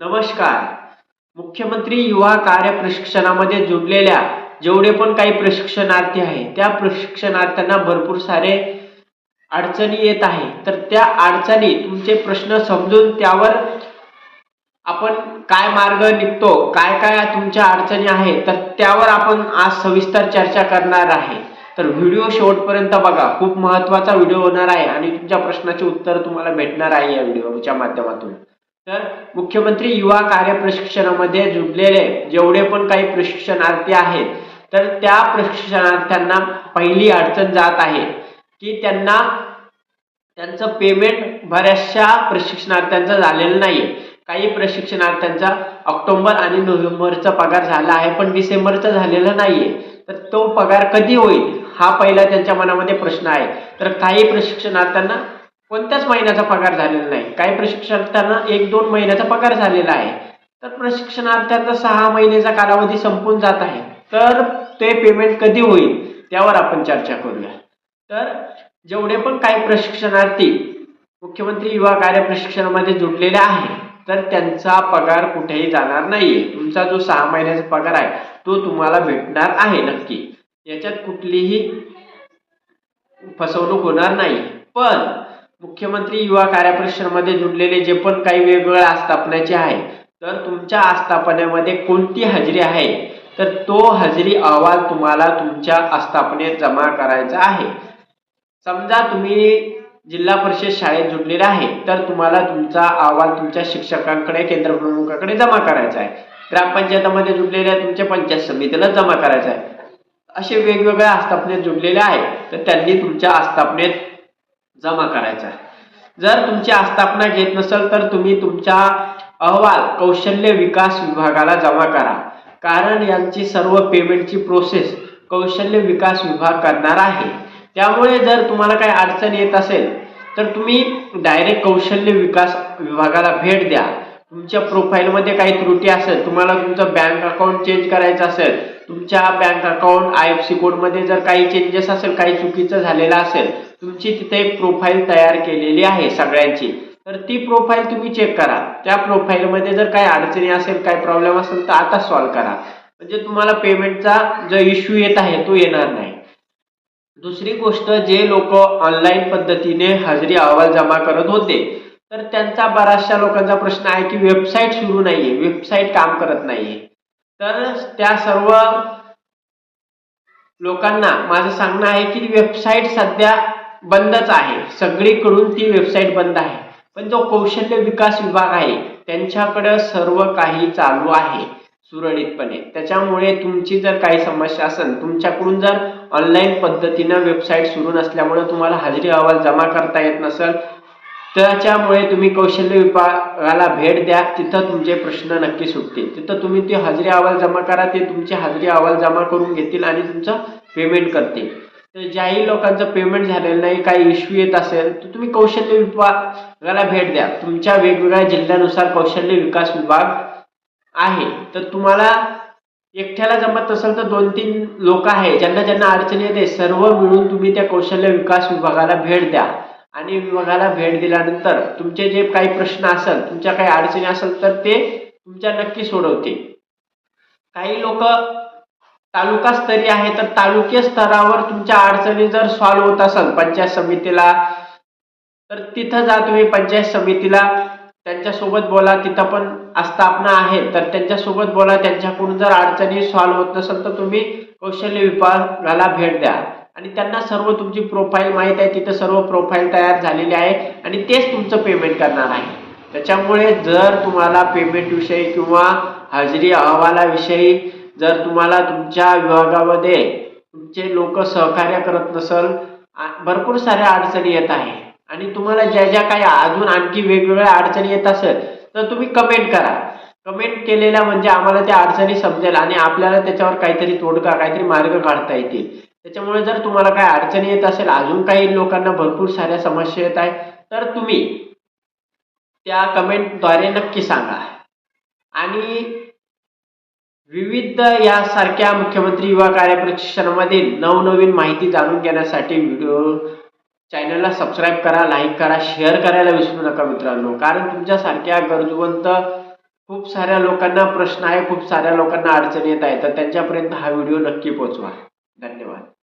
नमस्कार. मुख्यमंत्री युवा कार्य प्रशिक्षणामध्ये जुडलेल्या जेवढे पण काही प्रशिक्षणार्थी आहे त्या प्रशिक्षणार्थ्यांना भरपूर सारे अडचणी येत आहे. तर त्या अडचणी तुमचे प्रश्न समजून त्यावर आपण काय मार्ग निघतो काय काय तुमच्या अडचणी आहेत तर त्यावर आपण आज सविस्तर चर्चा करणार आहे. तर व्हिडिओ शेवटपर्यंत बघा. खूप महत्त्वाचा व्हिडिओ होणार आहे आणि तुमच्या प्रश्नाचे उत्तर तुम्हाला भेटणार आहे या व्हिडिओच्या माध्यमातून. तर मुख्यमंत्री युवा कार्य प्रशिक्षणामध्ये जुडलेले जेवढे पण काही प्रशिक्षणार्थी आहेत तर त्या प्रशिक्षणार्थ्यांना पहिली अडचण जात आहे की त्यांना त्यांचं पेमेंट बऱ्याचशा प्रशिक्षणार्थ्यांचं झालेलं नाही काही प्रशिक्षणार्थ्यांचा ऑक्टोबर आणि नोव्हेंबरचा पगार झाला आहे पण डिसेंबरचा झालेला नाहीये. तर तो पगार कधी होईल हा पहिला त्यांच्या मनामध्ये प्रश्न आहे. तर काही प्रशिक्षणार्थ्यांना कोणत्याच महिन्याचा पगार झालेला नाही. काही प्रशिक्षणार्थ्यांना एक दोन महिन्याचा पगार झालेला आहे. तर प्रशिक्षणार्थ्यांचा सहा महिन्याचा कालावधी संपून जात आहे. तर ते पेमेंट कधी होईल त्यावर आपण चर्चा करूया. तर जेवढे पण काही प्रशिक्षणार्थी मुख्यमंत्री युवा कार्य प्रशिक्षणामध्ये जुडलेले आहे तर त्यांचा पगार कुठेही जाणार नाहीये. तुमचा जो सहा महिन्याचा पगार आहे तो तुम्हाला भेटणार आहे नक्की. याच्यात कुठलीही फसवणूक होणार नाही. पण मुख्यमंत्री युवा कार्यपरिषदमध्ये जुडलेले जे पण काही वेगवेगळ्या आस्थापनाचे आहे तर तुमच्या आस्थापनेमध्ये कोणती हजेरी आहे? तर तो हजेरी अहवाल तुम्हाला तुमच्या आस्थापनेत जमा करायचा आहे. समजा तुम्ही जिल्हा परिषद शाळेत जुडलेले आहे तर तुम्हाला तुमचा अहवाल तुमच्या शिक्षकांकडे केंद्र प्रमुखाकडे जमा करायचा आहे. ग्रामपंचायतामध्ये जुडलेल्या तुमच्या पंचायत समितीला जमा करायचा आहे. असे वेगवेगळ्या आस्थापनेत जुडलेले आहे तर त्यांनी तुमच्या आस्थापनेत जमा करायचा. जर तुमची आस्थापना घेत नसेल तर तुम्ही तुमचा अहवाल कौशल्य विकास विभागाला जमा करा. कारण यांची सर्व पेमेंटची प्रोसेस कौशल्य विकास विभाग करणार आहे. त्यामुळे जर तुम्हाला काही अडचण येत असेल तर तुम्ही डायरेक्ट कौशल्य विकास विभागाला भेट द्या. तुमच्या प्रोफाईलमध्ये काही त्रुटी असेल तुम्हाला तुमचं बँक अकाउंट चेंज करायचं असेल तुमच्या bank account I F C कोडमध्ये जर काही चेंजेस असेल काही चुकीचं झालेलं असेल तुमची तिथे एक प्रोफाईल तयार केलेली आहे सगळ्यांची. तर ती प्रोफाईल तुम्ही चेक करा. त्या प्रोफाईलमध्ये जर काही अडचणी असेल काही प्रॉब्लेम असेल तर आता सॉल्व्ह करा. म्हणजे तुम्हाला पेमेंटचा जो इश्यू येत आहे तो येणार नाही. दुसरी गोष्ट जे लोक ऑनलाईन पद्धतीने हजेरी अहवाल जमा करत होते तर त्यांचा बऱ्याचशा लोकांचा प्रश्न आहे की वेबसाईट सुरू नाहीये वेबसाईट काम करत नाहीये. तर त्या सर्व लोकांना माझं सांगणं आहे की वेबसाईट सध्या बंदच आहे. सगळीकडून ती वेबसाईट बंद आहे. पण जो कौशल्य विकास विभाग आहे त्यांच्याकडं सर्व काही चालू आहे सुरळीतपणे. त्याच्यामुळे तुमची जर काही समस्या असेल तुमच्याकडून जर ऑनलाईन पद्धतीनं वेबसाईट सुरू नसल्यामुळे तुम्हाला हजेरी अहवाल जमा करता येत नसेल त्याच्यामुळे तुम्ही कौशल्य विभागाला भेट द्या. तिथं तुमचे प्रश्न नक्की सुटतील. तिथं तुम्ही ती हजेरी अहवाल जमा करा ते तुमचे हजेरी अहवाल जमा करून घेतील आणि तुमचं पेमेंट करतील. तर ज्याही लोकांचं पेमेंट झालेलं नाही काही इश्यू येत असेल तर तुम्ही कौशल्य विभागाला भेट द्या. तुमच्या वेगवेगळ्या जिल्ह्यानुसार कौशल्य विकास विभाग आहे. तर तुम्हाला एकट्याला जमत असेल तर दोन तीन लोक आहे ज्यांना ज्यांना अडचणी येते सर्व मिळून तुम्ही त्या कौशल्य विकास विभागाला भेट द्या. आणि विभागाला भेट दिल्यानंतर तुमचे जे काही प्रश्न असेल तुमच्या काही अडचणी असेल तर ते तुमच्या नक्की सोडवते काही लोक तालुका स्तरीय आहे तर तालुकीय स्तरावर तुमच्या अडचणी जर सॉल्व्ह होत असेल पंचायत समितीला तर तिथं जा तुम्ही पंचायत समितीला. त्यांच्यासोबत बोला तिथं पण आस्थापना आहे तर त्यांच्यासोबत बोला. त्यांच्याकडून जर अडचणी सॉल्व्ह होत नसेल तर तुम्ही कौशल्य विभागाला भेट द्या. आणि त्यांना सर्व तुमची प्रोफाईल माहीत आहे तिथं सर्व प्रोफाईल तयार झालेली आहे आणि तेच तुमचं पेमेंट करणार आहे. त्याच्यामुळे जर तुम्हाला पेमेंटविषयी किंवा हजेरी अहवालाविषयी जर तुम्हाला तुमच्या विभागामध्ये तुमचे लोक सहकार्य करत नसल भरपूर साऱ्या अडचणी येत आहे. आणि तुम्हाला ज्या ज्या काही अजून आणखी वेगवेगळ्या अडचणी येत असेल तर तुम्ही कमेंट करा. कमेंट केलेल्या म्हणजे आम्हाला त्या अडचणी समजेल आणि आपल्याला त्याच्यावर काहीतरी तोडगा काहीतरी मार्ग काढता येतील. त्याच्यामुळे जर तुम्हाला काय अडचणी येत असेल अजून काही लोकांना भरपूर साऱ्या समस्या येत आहे तर तुम्ही त्या कमेंटद्वारे नक्की सांगा. आणि विविध यासारख्या मुख्यमंत्री युवा कार्य प्रशिक्षणामधील नवनवीन माहिती जाणून घेण्यासाठी व्हिडिओ चॅनलला सबस्क्राईब करा लाईक करा शेअर करायला विसरू नका मित्रांनो. कारण तुमच्यासारख्या गरजवंत खूप साऱ्या लोकांना प्रश्न आहे खूप साऱ्या लोकांना अडचणी येत आहे तर त्यांच्यापर्यंत हा व्हिडिओ नक्की पोहोचवा. धन्यवाद.